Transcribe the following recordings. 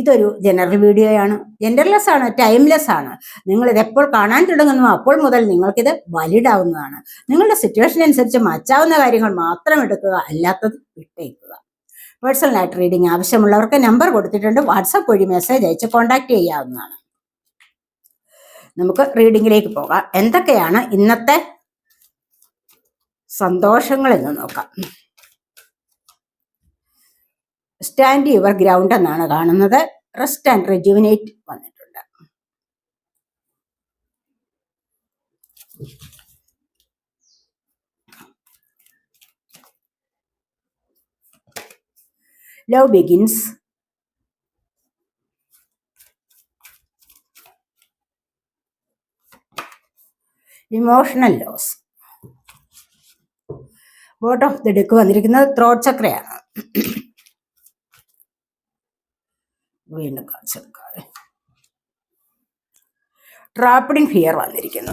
ഇതൊരു ജനറൽ വീഡിയോയാണ് ജെൻഡർലെസ് ആണ് ടൈംലെസ് ആണ്. നിങ്ങൾ എപ്പോൾ കാണാൻ തുടങ്ങുന്നു അപ്പോൾ മുതൽ നിങ്ങൾക്കിത് വാലിഡ് ആവുന്നതാണ് നിങ്ങളുടെ സിറ്റുവേഷൻ അനുസരിച്ച് മാറ്റാവുന്ന കാര്യങ്ങൾ മാത്രം എടുക്കുക അല്ലാത്തത് വിട്ടേക്കുക. പേഴ്സണലായിട്ട് റീഡിംഗ് ആവശ്യമുള്ളവർക്ക് നമ്പർ കൊടുത്തിട്ടുണ്ട്. വാട്സപ്പ് വഴി മെസ്സേജ് അയച്ച് കോൺടാക്ട് ചെയ്യാവുന്നതാണ്. നമുക്ക് റീഡിങ്ങിലേക്ക് പോകാം. എന്തൊക്കെയാണ് ഇന്നത്തെ സന്തോഷങ്ങളെന്ന് നോക്കാം. സ്റ്റാൻഡ് യുവർ ഗ്രൗണ്ട് എന്നാണ് കാണുന്നത്. റെസ്റ്റ് ആൻഡ് റെജുവിനേറ്റ് വന്നിട്ടുണ്ട്. Love begins emotional loss bottom of the deck വന്നിരിക്കുന്നത് ത്രോട്ട് ചക്രയാണ് വീണ്ടും കാണിച്ചെടുക്കാതെ ട്രാപ്പിഡ് ഇൻ ഫിയർ വന്നിരിക്കുന്നു.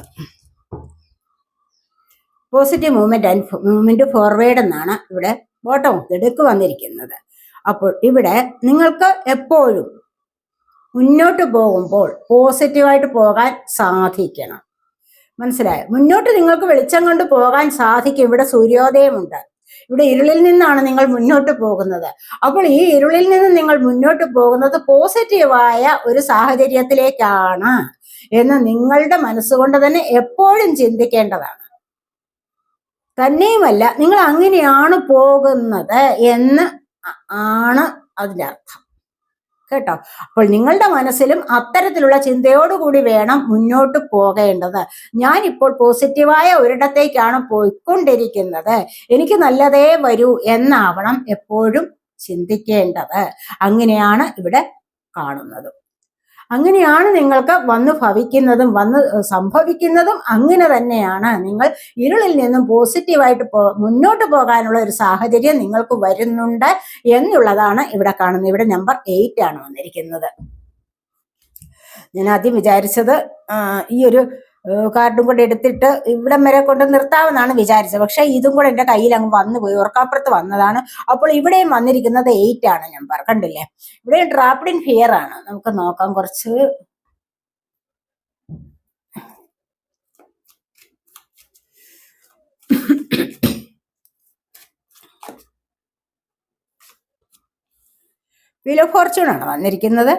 Positive movement and movement forward എന്നാണ് ഇവിടെ ബോട്ടം ഓഫ് ദി വന്നിരിക്കുന്നത്. അപ്പോൾ ഇവിടെ നിങ്ങൾക്ക് എപ്പോഴും മുന്നോട്ട് പോകുമ്പോൾ പോസിറ്റീവായിട്ട് പോകാൻ സാധിക്കണം. മനസ്സിലായോ? മുന്നോട്ട് നിങ്ങൾക്ക് വെളിച്ചം കൊണ്ട് പോകാൻ സാധിക്കും. ഇവിടെ സൂര്യോദയമുണ്ട്. ഇവിടെ ഇരുളിൽ നിന്നാണ് നിങ്ങൾ മുന്നോട്ട് പോകുന്നത്. അപ്പോൾ ഈ ഇരുളിൽ നിന്ന് നിങ്ങൾ മുന്നോട്ട് പോകുന്നത് പോസിറ്റീവായ ഒരു സാഹചര്യത്തിലേക്കാണ് എന്ന് നിങ്ങളുടെ മനസ്സുകൊണ്ട് തന്നെ എപ്പോഴും ചിന്തിക്കേണ്ടതാണ്. തന്നെയുമല്ല നിങ്ങൾ അങ്ങനെയാണ് പോകുന്നത് എന്ന് ആണ് അതിന്റെ അർത്ഥം കേട്ടോ? അപ്പോൾ നിങ്ങളുടെ മനസ്സിലും അത്തരത്തിലുള്ള ചിന്തയോടുകൂടി വേണം മുന്നോട്ട് പോകേണ്ടത്. ഞാൻ ഇപ്പോൾ പോസിറ്റീവായ ഒരിടത്തേക്കാണ് പോയിക്കൊണ്ടിരിക്കുന്നത്. എനിക്ക് നല്ലതേ വരൂ എന്നാവണം എപ്പോഴും ചിന്തിക്കേണ്ടത്. അങ്ങനെയാണ് ഇവിടെ കാണുന്നത്. അങ്ങനെയാണ് നിങ്ങൾക്ക് വന്ന് ഭവിക്കുന്നതും വന്ന് സംഭവിക്കുന്നതും അങ്ങനെ തന്നെയാണ്. നിങ്ങൾ ഇരുളിൽ നിന്നും പോസിറ്റീവായിട്ട് പോ മുന്നോട്ട് പോകാനുള്ള ഒരു സാഹചര്യം നിങ്ങൾക്ക് വരുന്നുണ്ട് എന്നുള്ളതാണ് ഇവിടെ കാണുന്നത്. ഇവിടെ നമ്പർ എയ്റ്റ് ആണ് വന്നിരിക്കുന്നത്. ഞാൻ ആദ്യം വിചാരിച്ചത് ഈ ഒരു കാർഡും കൂടെ എടുത്തിട്ട് ഇവിടം വരെ കൊണ്ട് നിർത്താമെന്നാണ് വിചാരിച്ചത്. പക്ഷെ ഇതും കൂടെ എന്റെ കയ്യിൽ അങ്ങ് വന്നു പോയി. ഉറക്കാപ്പുറത്ത് വന്നതാണ്. അപ്പോൾ ഇവിടെയും വന്നിരിക്കുന്നത് എയ്റ്റ് ആണ് നമ്പർ കണ്ടില്ലേ? ഇവിടെ ഡ്രാപ്ഡിൻ ഫിയർ ആണ്. നമുക്ക് നോക്കാം കുറച്ച്. ഓഫ് ഫോർച്യൂൺ ആണ് വന്നിരിക്കുന്നത്.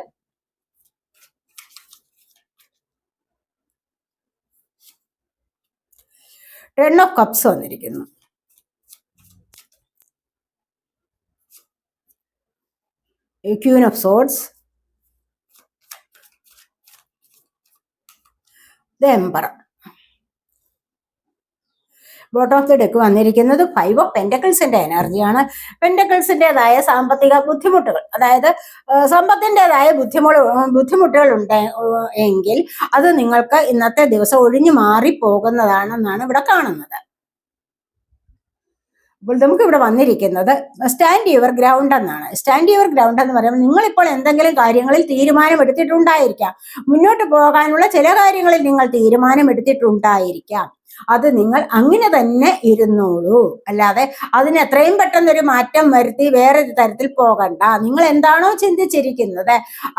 ടെൺ ഓഫ് കപ്സ് വന്നിരിക്കുന്നു. Queen of swords the ember bottom of the deck വന്നിരിക്കുന്നത് ഫൈവ് ഓഫ് പെന്റക്കിൾസിന്റെ എനർജിയാണ് പെന്റക്കിൾസിന്റെതായ സാമ്പത്തിക ബുദ്ധിമുട്ടുകൾ. അതായത് സമ്പത്തിന്റെതായ ബുദ്ധിമുട്ട് ബുദ്ധിമുട്ടുകൾ ഉണ്ട് എങ്കിൽ അത് നിങ്ങൾക്ക് ഇന്നത്തെ ദിവസം ഒഴിഞ്ഞു മാറി പോകുന്നതാണെന്നാണ് ഇവിടെ കാണുന്നത്. അപ്പോൾ നമുക്ക് ഇവിടെ വന്നിരിക്കുന്നത് സ്റ്റാൻഡ് യുവർ ഗ്രൗണ്ട് എന്നാണ്. സ്റ്റാൻഡ് യുവർ ഗ്രൗണ്ട് എന്ന് പറയുമ്പോൾ നിങ്ങളിപ്പോൾ എന്തെങ്കിലും കാര്യങ്ങളിൽ തീരുമാനം എടുത്തിട്ടുണ്ടായിരിക്കാം മുന്നോട്ട് പോകാനുള്ള ചില കാര്യങ്ങളിൽ നിങ്ങൾ തീരുമാനം എടുത്തിട്ടുണ്ടായിരിക്കാം അത് നിങ്ങൾ അങ്ങനെ തന്നെ ഇരുന്നോളൂ. അല്ലാതെ അതിന് എത്രയും പെട്ടെന്ന് ഒരു മാറ്റം വരുത്തി വേറൊരു തരത്തിൽ പോകണ്ട. നിങ്ങൾ എന്താണോ ചിന്തിച്ചിരിക്കുന്നത്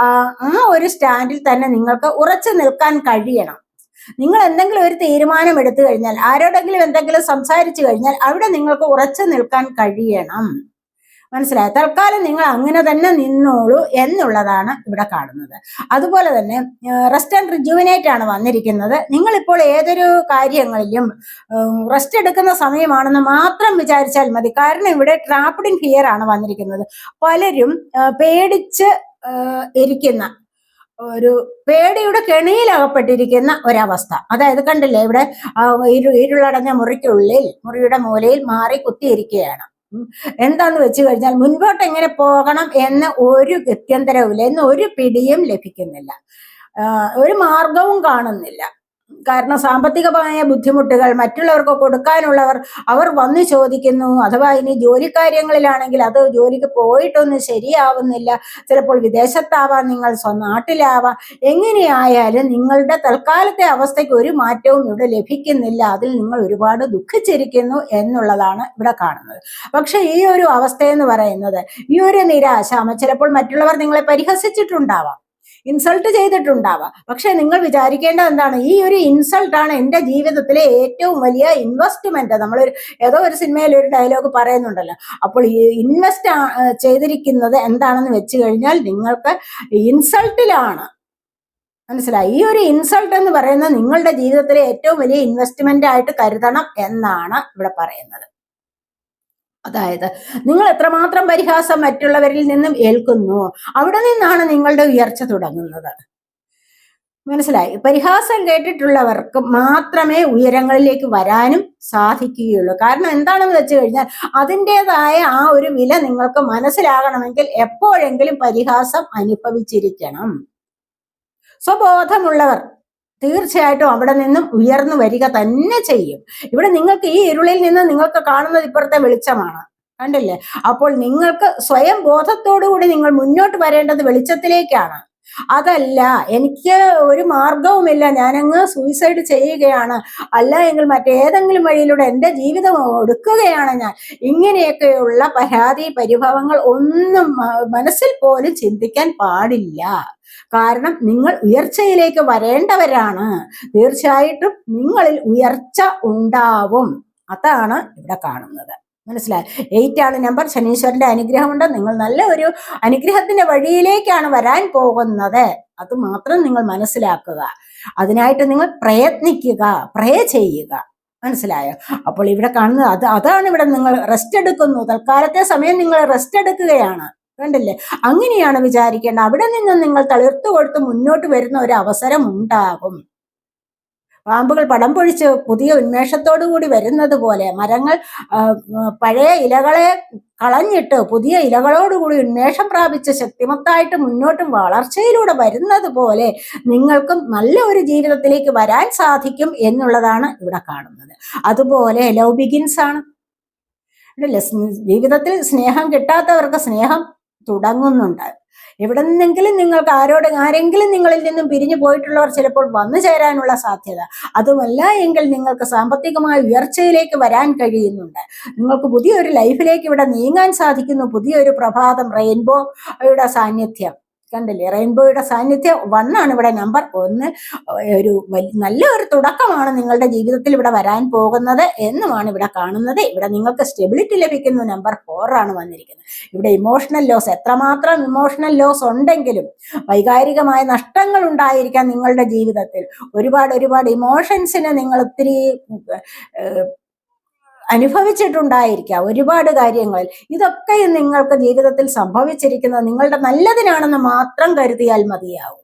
ആ ഒരു സ്റ്റാൻഡിൽ തന്നെ നിങ്ങൾക്ക് ഉറച്ചു നിൽക്കാൻ കഴിയണം. നിങ്ങൾ എന്തെങ്കിലും ഒരു തീരുമാനം എടുത്തു കഴിഞ്ഞാൽ ആരോടെങ്കിലും എന്തെങ്കിലും സംസാരിച്ചു കഴിഞ്ഞാൽ അവിടെ നിങ്ങൾക്ക് ഉറച്ചു നിൽക്കാൻ കഴിയണം. മനസ്സിലായ? തൽക്കാലം നിങ്ങൾ അങ്ങനെ തന്നെ നിന്നോളൂ എന്നുള്ളതാണ് ഇവിടെ കാണുന്നത്. അതുപോലെ തന്നെ റെസ്റ്റ് ആൻഡ് റിജുവിനേറ്റ് ആണ് വന്നിരിക്കുന്നത്. നിങ്ങളിപ്പോൾ ഏതൊരു കാര്യങ്ങളിലും റെസ്റ്റ് എടുക്കുന്ന സമയമാണെന്ന് മാത്രം വിചാരിച്ചാൽ മതി. കാരണം ഇവിടെ ട്രാപ്ഡ് ഇൻ ഫിയർ ആണ് വന്നിരിക്കുന്നത്. പലരും പേടിച്ച് ഇരിക്കുന്ന ഒരു പേടിയുടെ കെണിയിലകപ്പെട്ടിരിക്കുന്ന ഒരവസ്ഥ. അതായത് കണ്ടില്ലേ ഇവിടെ ഇരു ഇരുളടഞ്ഞ മുറിക്കുള്ളിൽ മുറിയുടെ മൂലയിൽ മാറി കുത്തിയിരിക്കുകയാണ്. എന്താന്ന് വെച്ച് കഴിഞ്ഞാൽ മുൻപോട്ട് എങ്ങനെ പോകണം എന്ന് ഒരു ഗത്യന്തരവുമില്ല എന്ന് ഒരു പിടിയും ലഭിക്കുന്നില്ല. ഒരു മാർഗവും കാണുന്നില്ല. കാരണം സാമ്പത്തികമായ ബുദ്ധിമുട്ടുകൾ മറ്റുള്ളവർക്ക് കൊടുക്കാനുള്ളവർ അവർ വന്നു ചോദിക്കുന്നു. അഥവാ ഇനി ജോലി കാര്യങ്ങളിലാണെങ്കിൽ അത് ജോലിക്ക് പോയിട്ടൊന്നും ശരിയാവുന്നില്ല. ചിലപ്പോൾ വിദേശത്താവാം നിങ്ങൾ നാട്ടിലാവാം. എങ്ങനെയായാലും നിങ്ങളുടെ തൽക്കാലത്തെ അവസ്ഥയ്ക്ക് ഒരു മാറ്റവും ഇവിടെ ലഭിക്കുന്നില്ല. അതിൽ നിങ്ങൾ ഒരുപാട് ദുഃഖിച്ചിരിക്കുന്നു എന്നുള്ളതാണ് ഇവിടെ കാണുന്നത്. പക്ഷെ ഈ ഒരു അവസ്ഥയെന്ന് പറയുന്നത് ഈ ഒരു നിരാശ ചിലപ്പോൾ മറ്റുള്ളവർ നിങ്ങളെ പരിഹസിച്ചിട്ടുണ്ടാവാം. ഇൻസൾട്ട് ചെയ്തിട്ടുണ്ടാവാം. പക്ഷെ നിങ്ങൾ വിചാരിക്കേണ്ടത് എന്താണ്? ഈ ഒരു ഇൻസൾട്ടാണ് എന്റെ ജീവിതത്തിലെ ഏറ്റവും വലിയ ഇൻവെസ്റ്റ്മെന്റ് നമ്മളൊരു ഏതോ ഒരു സിനിമയിൽ ഒരു ഡയലോഗ് പറയുന്നുണ്ടല്ലോ. അപ്പോൾ ഈ ഇൻവെസ്റ്റ് ചെയ്തിരിക്കുന്നത് എന്താണെന്ന് വെച്ച് കഴിഞ്ഞാൽ നിങ്ങൾക്ക് ഇൻസൾട്ടിലാണ്. മനസ്സിലായി? ഈ ഒരു ഇൻസൾട്ട് എന്ന് പറയുന്നത് നിങ്ങളുടെ ജീവിതത്തിലെ ഏറ്റവും വലിയ ഇൻവെസ്റ്റ്മെന്റ് ആയിട്ട് കരുതണം എന്നാണ് ഇവിടെ പറയുന്നത്. അതായത് നിങ്ങൾ എത്രമാത്രം പരിഹാസം മറ്റുള്ളവരിൽ നിന്നും ഏൽക്കുന്നു അവിടെ നിന്നാണ് നിങ്ങളുടെ ഉയർച്ച തുടങ്ങുന്നത്. മനസ്സിലായി? പരിഹാസം കേട്ടിട്ടുള്ളവർക്ക് മാത്രമേ ഉയരങ്ങളിലേക്ക് വരാനും സാധിക്കുകയുള്ളൂ. കാരണം എന്താണെന്ന് വെച്ച് കഴിഞ്ഞാൽ അതിന്റെതായ ആ ഒരു വില നിങ്ങൾക്ക് മനസ്സിലാകണമെങ്കിൽ എപ്പോഴെങ്കിലും പരിഹാസം അനുഭവിച്ചിരിക്കണം. സ്വബോധമുള്ളവർ തീർച്ചയായിട്ടും അവിടെ നിന്നും ഉയർന്നു വരിക തന്നെ ചെയ്യും. ഇവിടെ നിങ്ങൾക്ക് ഈ ഇരുളിൽ നിന്ന് നിങ്ങൾക്ക് കാണുന്നത് ഇപ്പുറത്തെ വെളിച്ചമാണ്. കണ്ടില്ലേ? അപ്പോൾ നിങ്ങൾക്ക് സ്വയം ബോധത്തോടുകൂടി നിങ്ങൾ മുന്നോട്ട് വരേണ്ടത് വെളിച്ചത്തിലേക്കാണ്. അതല്ല എനിക്ക് ഒരു മാർഗവുമില്ല ഞാനങ്ങ് സൂയിസൈഡ് ചെയ്യുകയാണ്. അല്ല എങ്കിൽ മറ്റേതെങ്കിലും വഴിയിലൂടെ എന്റെ ജീവിതം ഒടുക്കുകയാണ് ഞാൻ. ഇങ്ങനെയൊക്കെയുള്ള പരാതി പരിഭവങ്ങൾ ഒന്നും മനസ്സിൽ പോലും ചിന്തിക്കാൻ പാടില്ല. കാരണം നിങ്ങൾ ഉയർച്ചയിലേക്ക് വരേണ്ടവരാണ്. തീർച്ചയായിട്ടും നിങ്ങളിൽ ഉയർച്ച ഉണ്ടാവും. അതാണ് ഇവിടെ കാണുന്നത്. മനസ്സിലായി? എയ്റ്റ് ആണ് നമ്പർ ശനീശ്വരന്റെ അനുഗ്രഹമുണ്ട് നിങ്ങൾ നല്ല ഒരു അനുഗ്രഹത്തിന്റെ വഴിയിലേക്കാണ് വരാൻ പോകുന്നത്. അത് മാത്രം നിങ്ങൾ മനസ്സിലാക്കുക. അതിനായിട്ട് നിങ്ങൾ പ്രയത്നിക്കുക. പ്രേ ചെയ്യുക. മനസ്സിലായോ? അപ്പോൾ ഇവിടെ കാണുന്നത് അത് അതാണ് ഇവിടെ നിങ്ങൾ റെസ്റ്റ് എടുക്കുന്നു. തൽക്കാലത്തെ സമയം നിങ്ങൾ റെസ്റ്റ് എടുക്കുകയാണ്. കണ്ടില്ലേ? അങ്ങനെയാണ് വിചാരിക്കേണ്ടത്. അവിടെ നിന്ന് നിങ്ങൾ തളിർത്തു കൊടുത്ത് മുന്നോട്ട് വരുന്ന ഒരു അവസരം ഉണ്ടാകും. പാമ്പുകൾ പടം പൊഴിച്ച് പുതിയ ഉന്മേഷത്തോടു കൂടി വരുന്നത് പോലെ മരങ്ങൾ പഴയ ഇലകളെ കളഞ്ഞിട്ട് പുതിയ ഇലകളോടുകൂടി ഉന്മേഷം പ്രാപിച്ച് ശക്തിമത്തായിട്ട് മുന്നോട്ടും വളർച്ചയിലൂടെ വരുന്നത് പോലെ നിങ്ങൾക്കും നല്ല ഒരു ജീവിതത്തിലേക്ക് വരാൻ സാധിക്കും എന്നുള്ളതാണ് ഇവിടെ കാണുന്നത്. അതുപോലെ ലവ് ബിഗിൻസ് ആണ് ജീവിതത്തിൽ സ്നേഹം കിട്ടാത്തവർക്ക് സ്നേഹം തുടങ്ങുന്നുണ്ട്. എവിടെ നിന്നെങ്കിലും നിങ്ങൾക്ക് ആരോട് ആരെങ്കിലും നിങ്ങളിൽ നിന്നും പിരിഞ്ഞു പോയിട്ടുള്ളവർ ചിലപ്പോൾ വന്നു ചേരാനുള്ള സാധ്യത. അതുമല്ല എങ്കിൽ നിങ്ങൾക്ക് സാമ്പത്തികമായ ഉയർച്ചയിലേക്ക് വരാൻ കഴിയുന്നുണ്ട്. നിങ്ങൾക്ക് പുതിയൊരു ലൈഫിലേക്ക് ഇവിടെ നീങ്ങാൻ സാധിക്കുന്നു. പുതിയൊരു പ്രഭാതം റെയിൻബോയുടെ സാന്നിധ്യം. കണ്ടില്ലേ? റെയിൻബോയുടെ സാന്നിധ്യം വണ്ണാണ് ഇവിടെ നമ്പർ ഒന്ന്. ഒരു നല്ല ഒരു തുടക്കമാണ് നിങ്ങളുടെ ജീവിതത്തിൽ ഇവിടെ വരാൻ പോകുന്നത് എന്നുമാണ് ഇവിടെ കാണുന്നത്. ഇവിടെ നിങ്ങൾക്ക് സ്റ്റെബിലിറ്റി ലഭിക്കുന്നു. നമ്പർ ഫോറാണ് വന്നിരിക്കുന്നത്. ഇവിടെ ഇമോഷണൽ ലോസ് എത്രമാത്രം ഇമോഷണൽ ലോസ് ഉണ്ടെങ്കിലും വൈകാരികമായ നഷ്ടങ്ങൾ ഉണ്ടായിരിക്കാം നിങ്ങളുടെ ജീവിതത്തിൽ. ഒരുപാട് ഒരുപാട് ഇമോഷൻസിനെ നിങ്ങൾ ഒത്തിരി അനുഭവിച്ചിട്ടുണ്ടായിരിക്കാം. ഒരുപാട് കാര്യങ്ങളിൽ ഇതൊക്കെ നിങ്ങൾക്ക് ജീവിതത്തിൽ സംഭവിച്ചിരിക്കുന്നത് നിങ്ങളുടെ നല്ലതിനാണെന്ന് മാത്രം കരുതിയാൽ മതിയാവും.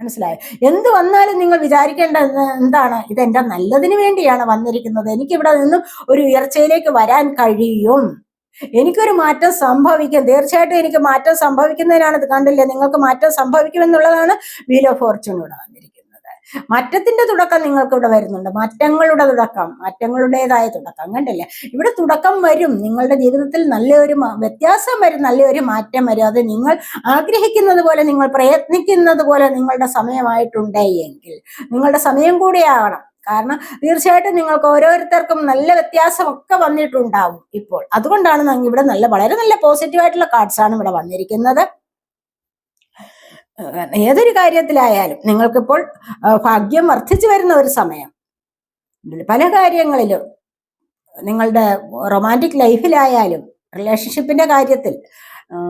മനസ്സിലായോ? എന്ത് വന്നാലും നിങ്ങൾ വിചാരിക്കേണ്ട എന്താണ്? ഇത് എന്റെ നല്ലതിന് വേണ്ടിയാണ് വന്നിരിക്കുന്നത്. എനിക്കിവിടെ നിന്നും ഒരു ഉയർച്ചയിലേക്ക് വരാൻ കഴിയും. എനിക്കൊരു മാറ്റം സംഭവിക്കും. തീർച്ചയായിട്ടും എനിക്ക് മാറ്റം സംഭവിക്കുന്നതിനാണ് ഇത് കണ്ടില്ലേ? നിങ്ങൾക്ക് മാറ്റം സംഭവിക്കുമെന്നുള്ളതാണ് വീൽ ഓഫ് ഫോർച്യൂൺ മാറ്റത്തിന്റെ തുടക്കം നിങ്ങൾക്ക് ഇവിടെ വരുന്നുണ്ട്. മാറ്റങ്ങളുടെ തുടക്കം മാറ്റങ്ങളുടേതായ തുടക്കം കണ്ടില്ലേ? ഇവിടെ തുടക്കം വരും. നിങ്ങളുടെ ജീവിതത്തിൽ നല്ലൊരു വ്യത്യാസം വരും നല്ലൊരു മാറ്റം വരും. അത് നിങ്ങൾ ആഗ്രഹിക്കുന്നത് പോലെ നിങ്ങൾ പ്രയത്നിക്കുന്നത് പോലെ നിങ്ങളുടെ സമയമായിട്ടുണ്ട് എങ്കിൽ. നിങ്ങളുടെ സമയം കൂടിയാകണം കാരണം തീർച്ചയായിട്ടും നിങ്ങൾക്ക് ഓരോരുത്തർക്കും നല്ല വ്യത്യാസമൊക്കെ വന്നിട്ടുണ്ടാവും ഇപ്പോൾ. അതുകൊണ്ടാണ് ഇവിടെ നല്ല വളരെ നല്ല പോസിറ്റീവായിട്ടുള്ള കാർഡ്സ് ആണ് ഇവിടെ വന്നിരിക്കുന്നത്. ഏതൊരു കാര്യത്തിലായാലും നിങ്ങൾക്കിപ്പോൾ ഭാഗ്യം വർദ്ധിച്ചു വരുന്ന ഒരു സമയം. പല കാര്യങ്ങളിലും നിങ്ങളുടെ റൊമാന്റിക് ലൈഫിലായാലും റിലേഷൻഷിപ്പിന്റെ കാര്യത്തിൽ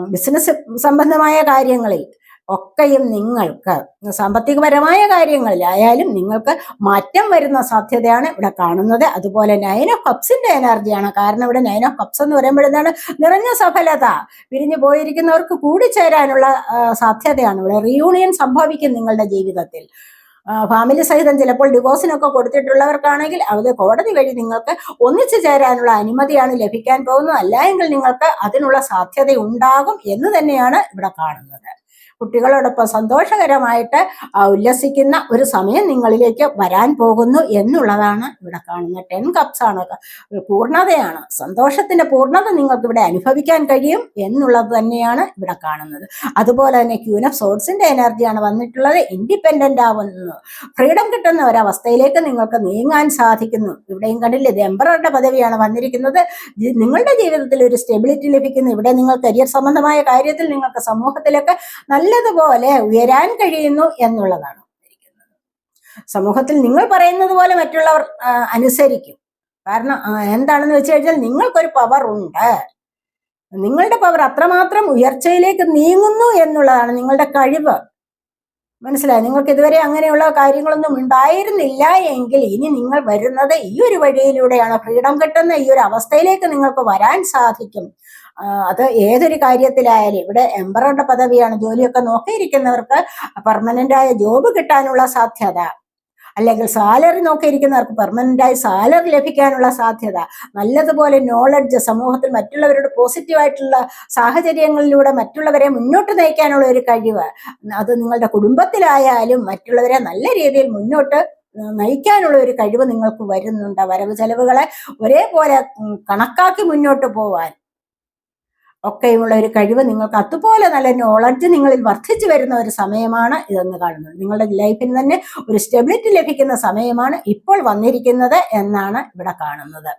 ബിസിനസ് സംബന്ധമായ കാര്യങ്ങളിൽ ഒക്കെയും നിങ്ങൾക്ക് സാമ്പത്തികപരമായ കാര്യങ്ങളിലായാലും നിങ്ങൾക്ക് മാറ്റം വരുന്ന സാധ്യതയാണ് ഇവിടെ കാണുന്നത്. അതുപോലെ നയൻ ഓഫ് കപ്സിന്റെ എനർജിയാണ് കാരണം ഇവിടെ നയൻ ഓഫ് കപ്സ് എന്ന് പറയുമ്പോഴെന്താണ്? നിറഞ്ഞ സഫലത. പിരിഞ്ഞു പോയിരിക്കുന്നവർക്ക് കൂടിച്ചേരാനുള്ള സാധ്യതയാണ് ഇവിടെ. റീയൂണിയൻ സംഭവിക്കും നിങ്ങളുടെ ജീവിതത്തിൽ. ഫാമിലി സഹിതം ചിലപ്പോൾ ഡിവോഴ്സിനൊക്കെ കൊടുത്തിട്ടുള്ളവർക്കാണെങ്കിൽ അത് കോടതി വഴി നിങ്ങൾക്ക് ഒന്നിച്ചു ചേരാനുള്ള അനുമതിയാണ് ലഭിക്കാൻ പോകുന്നത്. അല്ല എങ്കിൽ നിങ്ങൾക്ക് അതിനുള്ള സാധ്യത ഉണ്ടാകും എന്ന് തന്നെയാണ് ഇവിടെ കാണുന്നത്. കുട്ടികളോടൊപ്പം സന്തോഷകരമായിട്ട് ഉല്ലസിക്കുന്ന ഒരു സമയം നിങ്ങളിലേക്ക് വരാൻ പോകുന്നു എന്നുള്ളതാണ് ഇവിടെ കാണുന്നത് ടെൻ കപ്സ് ആണ്. പൂർണതയാണ്. സന്തോഷത്തിന്റെ പൂർണത നിങ്ങൾക്ക് ഇവിടെ അനുഭവിക്കാൻ കഴിയും എന്നുള്ളത് തന്നെയാണ് ഇവിടെ കാണുന്നത്. അതുപോലെ തന്നെ ക്യൂൻ ഓഫ് സോഡ്സിന്റെ എനർജിയാണ് വന്നിട്ടുള്ളത്. ഇൻഡിപെൻഡന്റ് ആവുന്നു. ഫ്രീഡം കിട്ടുന്ന ഒരവസ്ഥയിലേക്ക് നിങ്ങൾക്ക് നീങ്ങാൻ സാധിക്കുന്നു. ഇവിടെയും കണ്ടില്ല ഇത് എംബററുടെ പദവിയാണ് വന്നിരിക്കുന്നത്. നിങ്ങളുടെ ജീവിതത്തിൽ ഒരു സ്റ്റെബിലിറ്റി ലഭിക്കുന്നു. ഇവിടെ നിങ്ങൾ കരിയർ സംബന്ധമായ കാര്യത്തിൽ നിങ്ങൾക്ക് സമൂഹത്തിലൊക്കെ നല്ലതുപോലെ ഉയരാൻ കഴിയുന്നു എന്നുള്ളതാണ് പറഞ്ഞിരിക്കുന്നത് സമൂഹത്തിൽ നിങ്ങൾ പറയുന്നത് പോലെ മറ്റുള്ളവർ അനുസരിക്കും. കാരണം എന്താണെന്ന് വെച്ച് കഴിഞ്ഞാൽ നിങ്ങൾക്കൊരു പവർ ഉണ്ട്. നിങ്ങളുടെ പവർ അത്രമാത്രം ഉയർച്ചയിലേക്ക് നീങ്ങുന്നു എന്നുള്ളതാണ് നിങ്ങളുടെ കഴിവ്. മനസ്സിലായി? നിങ്ങൾക്ക് ഇതുവരെ അങ്ങനെയുള്ള കാര്യങ്ങളൊന്നും ഉണ്ടായിരുന്നില്ല എങ്കിൽ ഇനി നിങ്ങൾ വരുന്നത് ഈ ഒരു വഴിയിലൂടെയാണ്. ഫ്രീഡം കിട്ടുന്ന ഈ ഒരു അവസ്ഥയിലേക്ക് നിങ്ങൾക്ക് വരാൻ സാധിക്കും. അത് ഏതൊരു കാര്യത്തിലായാലും ഇവിടെ എംബറുടെ പദവിയാണ്. ജോലിയൊക്കെ നോക്കിയിരിക്കുന്നവർക്ക് പെർമനന്റ് ആയ ജോബ് കിട്ടാനുള്ള സാധ്യത. അല്ലെങ്കിൽ സാലറി നോക്കിയിരിക്കുന്നവർക്ക് പെർമനന്റായി സാലറി ലഭിക്കാനുള്ള സാധ്യത നല്ലതുപോലെ നോളജ് സമൂഹത്തിൽ മറ്റുള്ളവരോട് പോസിറ്റീവായിട്ടുള്ള സാഹചര്യങ്ങളിലൂടെ മറ്റുള്ളവരെ മുന്നോട്ട് നയിക്കാനുള്ള ഒരു കഴിവ് അത് നിങ്ങളുടെ കുടുംബത്തിലായാലും മറ്റുള്ളവരെ നല്ല രീതിയിൽ മുന്നോട്ട് നയിക്കാനുള്ള ഒരു കഴിവ് നിങ്ങൾക്ക് വരുന്നുണ്ട്. വരവ് ചെലവുകളെ ഒരേപോലെ കണക്കാക്കി മുന്നോട്ട് പോവാൻ ഒക്കെയുമുള്ള ഒരു കഴിവ് നിങ്ങൾക്ക് അതുപോലെ നല്ല നോളജ് നിങ്ങളിൽ വർദ്ധിച്ചു വരുന്ന ഒരു സമയമാണ് ഇതെന്ന് കാണുന്നത്. നിങ്ങളുടെ ലൈഫിന് തന്നെ ഒരു സ്റ്റെബിലിറ്റി ലഭിക്കുന്ന സമയമാണ് ഇപ്പോൾ വന്നിരിക്കുന്നത് എന്നാണ് ഇവിടെ കാണുന്നത്.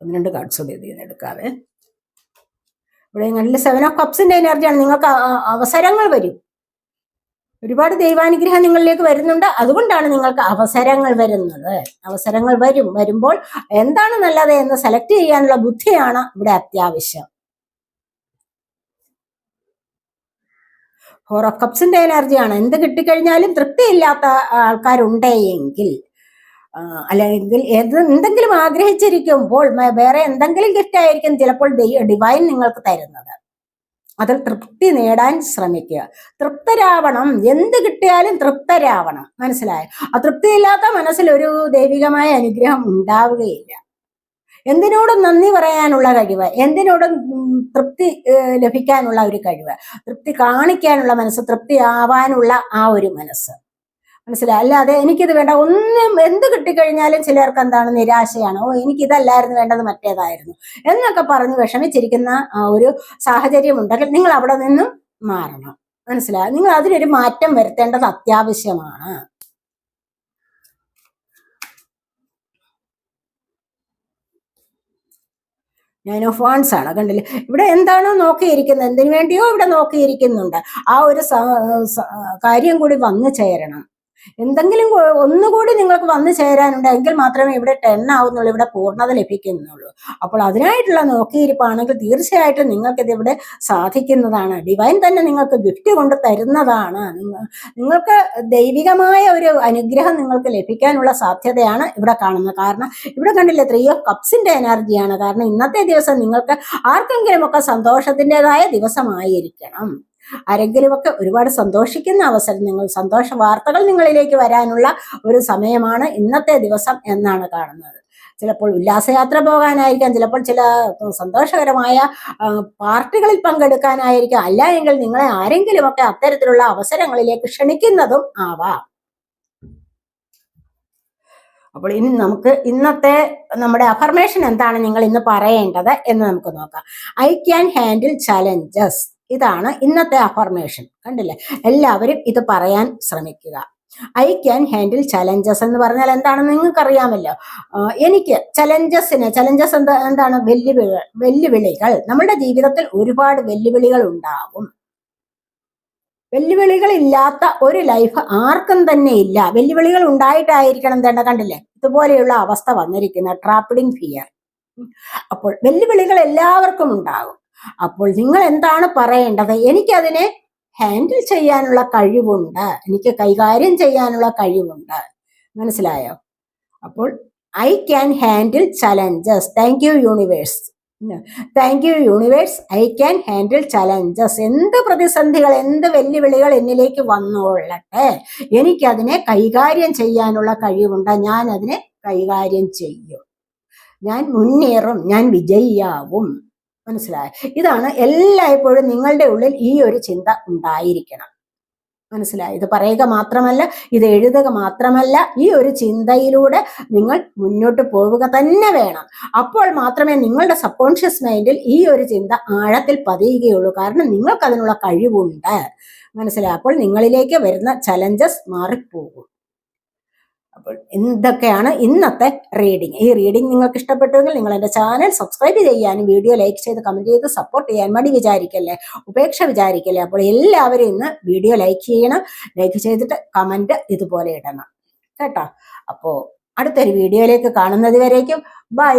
ഒന്ന് രണ്ട് കാർഡ്സ് കൂടി എടുക്കാവേ. ഇവിടെ നല്ല സെവൻ ഓഫ് കപ്സിന്റെ എനർജിയാണ് നിങ്ങൾക്ക് അവസരങ്ങൾ വരും. ഒരുപാട് ദൈവാനുഗ്രഹം നിങ്ങളിലേക്ക് വരുന്നുണ്ട്. അതുകൊണ്ടാണ് നിങ്ങൾക്ക് അവസരങ്ങൾ വരുന്നത്. അവസരങ്ങൾ വരും. വരുമ്പോൾ എന്താണ് നല്ലത് എന്ന് സെലക്ട് ചെയ്യാനുള്ള ബുദ്ധിയാണ് ഇവിടെ അത്യാവശ്യം. ഫോർ ഓഫ് കപ്സിന്റെ എനർജിയാണ് എന്ത് കിട്ടിക്കഴിഞ്ഞാലും തൃപ്തിയില്ലാത്ത ആൾക്കാരുണ്ടെങ്കിൽ അല്ലെങ്കിൽ എന്ത് എന്തെങ്കിലും ആഗ്രഹിച്ചിരിക്കുമ്പോൾ വേറെ എന്തെങ്കിലും ഗിഫ്റ്റ് ആയിരിക്കും ചിലപ്പോൾ ഡിവൈൻ നിങ്ങൾക്ക് തരുന്നത്. അതിൽ തൃപ്തി നേടാൻ ശ്രമിക്കുക. തൃപ്തരാവണം. എന്ത് കിട്ടിയാലും തൃപ്തരാവണം. മനസ്സിലായോ? അതൃപ്തിയില്ലാത്ത മനസ്സിൽ ഒരു ദൈവികമായ അനുഗ്രഹം ഉണ്ടാവുകയില്ല. എന്തിനോടും നന്ദി പറയാനുള്ള കഴിവ് എന്തിനോടും തൃപ്തി ലഭിക്കാനുള്ള ഒരു കഴിവ് തൃപ്തി കാണിക്കാനുള്ള മനസ്സ് തൃപ്തി ആവാനുള്ള ആ ഒരു മനസ്സ്. മനസ്സിലായി? അല്ലാതെ എനിക്കിത് വേണ്ട. ഒന്നും എന്ത് കിട്ടിക്കഴിഞ്ഞാലും ചിലർക്ക് എന്താണ് നിരാശയാണ്. ഓ എനിക്കിതല്ലായിരുന്നു വേണ്ടത് മറ്റേതായിരുന്നു. എന്നൊക്കെ പറഞ്ഞ് വിഷമിച്ചിരിക്കുന്ന ഒരു സാഹചര്യം ഉണ്ടെങ്കിൽ നിങ്ങൾ അവിടെ നിന്നും മാറണം. മനസ്സിലായി? നിങ്ങൾ അതിനൊരു മാറ്റം വരുത്തേണ്ടത് അത്യാവശ്യമാണ്. നയൻ ഓഫ് വാൺസ് ആണ് കണ്ടില്ലേ? ഇവിടെ എന്താണോ നോക്കിയിരിക്കുന്നത്. എന്തിനു വേണ്ടിയോ ഇവിടെ നോക്കിയിരിക്കുന്നുണ്ട്. ആ ഒരു കാര്യം കൂടി വന്നു ചേരണം. എന്തെങ്കിലും ഒന്നുകൂടി നിങ്ങൾക്ക് വന്നു ചേരാനുണ്ട് എങ്കിൽ മാത്രമേ ഇവിടെ ടെൻ ആവുന്നുള്ളൂ ഇവിടെ പൂർണത ലഭിക്കുന്നുള്ളൂ. അപ്പോൾ അതിനായിട്ടുള്ള നോക്കിയിരിപ്പാണെങ്കിൽ തീർച്ചയായിട്ടും നിങ്ങൾക്കിത് ഇവിടെ സാധിക്കുന്നതാണ്. ഡിവൈൻ തന്നെ നിങ്ങൾക്ക് ഗിഫ്റ്റ് കൊണ്ട് തരുന്നതാണ്. നിങ്ങൾ നിങ്ങൾക്ക് ദൈവികമായ ഒരു അനുഗ്രഹം നിങ്ങൾക്ക് ലഭിക്കാനുള്ള സാധ്യതയാണ് ഇവിടെ കാണുന്നത്. കാരണം ഇവിടെ കണ്ടില്ലേ ത്രീ ഓഫ് കപ്സിന്റെ എനർജിയാണ് കാരണം ഇന്നത്തെ ദിവസം നിങ്ങൾക്ക് ആർക്കെങ്കിലുമൊക്കെ സന്തോഷത്തിന്റെതായ ദിവസമായിരിക്കണം. ആരെങ്കിലുമൊക്കെ ഒരുപാട് സന്തോഷിക്കുന്ന അവസരം നിങ്ങൾ സന്തോഷ വാർത്തകൾ നിങ്ങളിലേക്ക് വരാനുള്ള ഒരു സമയമാണ് ഇന്നത്തെ ദിവസം എന്നാണ് കാണുന്നത്. ചിലപ്പോൾ ഉല്ലാസയാത്ര പോകാനായിരിക്കാം ചിലപ്പോൾ ചില സന്തോഷകരമായ പാർട്ടികളിൽ പങ്കെടുക്കാനായിരിക്കാം അല്ല എങ്കിൽ നിങ്ങളെ ആരെങ്കിലുമൊക്കെ അത്തരത്തിലുള്ള അവസരങ്ങളിലേക്ക് ക്ഷണിക്കുന്നതും ആവാം. അപ്പോൾ ഇനി നമുക്ക് ഇന്നത്തെ നമ്മുടെ അഫർമേഷൻ എന്താണ് നിങ്ങൾ ഇന്ന് പറയേണ്ടത് എന്ന് നമുക്ക് നോക്കാം. ഐ ക്യാൻ ഹാൻഡിൽ ചലഞ്ചസ് ഇതാണ് ഇന്നത്തെ അഫർമേഷൻ കണ്ടില്ലേ? എല്ലാവരും ഇത് പറയാൻ ശ്രമിക്കുക. ഐ ക്യാൻ ഹാൻഡിൽ ചലഞ്ചസ് എന്ന് പറഞ്ഞാൽ എന്താണെന്ന് നിങ്ങൾക്ക് അറിയാമല്ലോ എനിക്ക് ചലഞ്ചസിന് ചലഞ്ചസ് എന്താ എന്താണ്? വെല്ലുവിളികൾ വെല്ലുവിളികൾ. നമ്മുടെ ജീവിതത്തിൽ ഒരുപാട് വെല്ലുവിളികൾ ഉണ്ടാകും വെല്ലുവിളികൾ ഇല്ലാത്ത ഒരു ലൈഫ് ആർക്കും തന്നെ ഇല്ല. വെല്ലുവിളികൾ ഉണ്ടായിട്ടായിരിക്കണം എന്താ കണ്ടില്ലേ? ഇതുപോലെയുള്ള അവസ്ഥ വന്നിരിക്കുന്ന ട്രാപ്പിഡിങ് ഫിയർ അപ്പോൾ വെല്ലുവിളികൾ എല്ലാവർക്കും ഉണ്ടാകും. അപ്പോൾ നിങ്ങൾ എന്താണ് പറയേണ്ടത്? എനിക്കതിനെ ഹാൻഡിൽ ചെയ്യാനുള്ള കഴിവുണ്ട്. എനിക്ക് കൈകാര്യം ചെയ്യാനുള്ള കഴിവുണ്ട്. മനസ്സിലായോ? അപ്പോൾ I can handle challenges thank you universe thank you universe I can handle challenges എന്ത് പ്രതിസന്ധികൾ എന്ത് വെല്ലുവിളികൾ എന്നിലേക്ക് വന്നോളട്ടെ എനിക്കതിനെ കൈകാര്യം ചെയ്യാനുള്ള കഴിവുണ്ട്. ഞാൻ അതിനെ കൈകാര്യം ചെയ്യും. ഞാൻ മുന്നേറും. ഞാൻ വിജയിയാവും. മനസ്സിലായ? ഇതാണ് എല്ലായ്പ്പോഴും നിങ്ങളുടെ ഉള്ളിൽ ഈ ഒരു ചിന്ത ഉണ്ടായിരിക്കണം. മനസ്സിലായി? ഇത് പറയുക മാത്രമല്ല ഇത് എഴുതുക മാത്രമല്ല ഈ ഒരു ചിന്തയിലൂടെ നിങ്ങൾ മുന്നോട്ട് പോവുക തന്നെ വേണം. അപ്പോൾ മാത്രമേ നിങ്ങളുടെ സബ്കോൺഷ്യസ് മൈൻഡിൽ ഈ ഒരു ചിന്ത ആഴത്തിൽ പതിയുകയുള്ളൂ. കാരണം നിങ്ങൾക്ക് അതിനുള്ള കഴിവുണ്ട്. മനസ്സിലായി? അപ്പോൾ നിങ്ങളിലേക്ക് വരുന്ന ചലഞ്ചസ് മാറിപ്പോകും. അപ്പോൾ എന്തൊക്കെയാണ് ഇന്നത്തെ റീഡിംഗ് ഈ റീഡിംഗ് നിങ്ങൾക്ക് ഇഷ്ടപ്പെട്ടുവെങ്കിൽ നിങ്ങൾ എന്റെ ചാനൽ സബ്സ്ക്രൈബ് ചെയ്യാനും വീഡിയോ ലൈക്ക് ചെയ്ത് കമന്റ് ചെയ്ത് സപ്പോർട്ട് ചെയ്യാൻ മടി വിചാരിക്കല്ലേ? ഉപേക്ഷ വിചാരിക്കല്ലേ? അപ്പോൾ എല്ലാവരും ഇന്ന് വീഡിയോ ലൈക്ക് ചെയ്യണം ലൈക്ക് ചെയ്തിട്ട് കമന്റ് ഇതുപോലെ ഇടണം. കേട്ടോ? അപ്പോൾ അടുത്തൊരു വീഡിയോയിലേക്ക് കാണുന്നത് വരേക്കും. ബൈ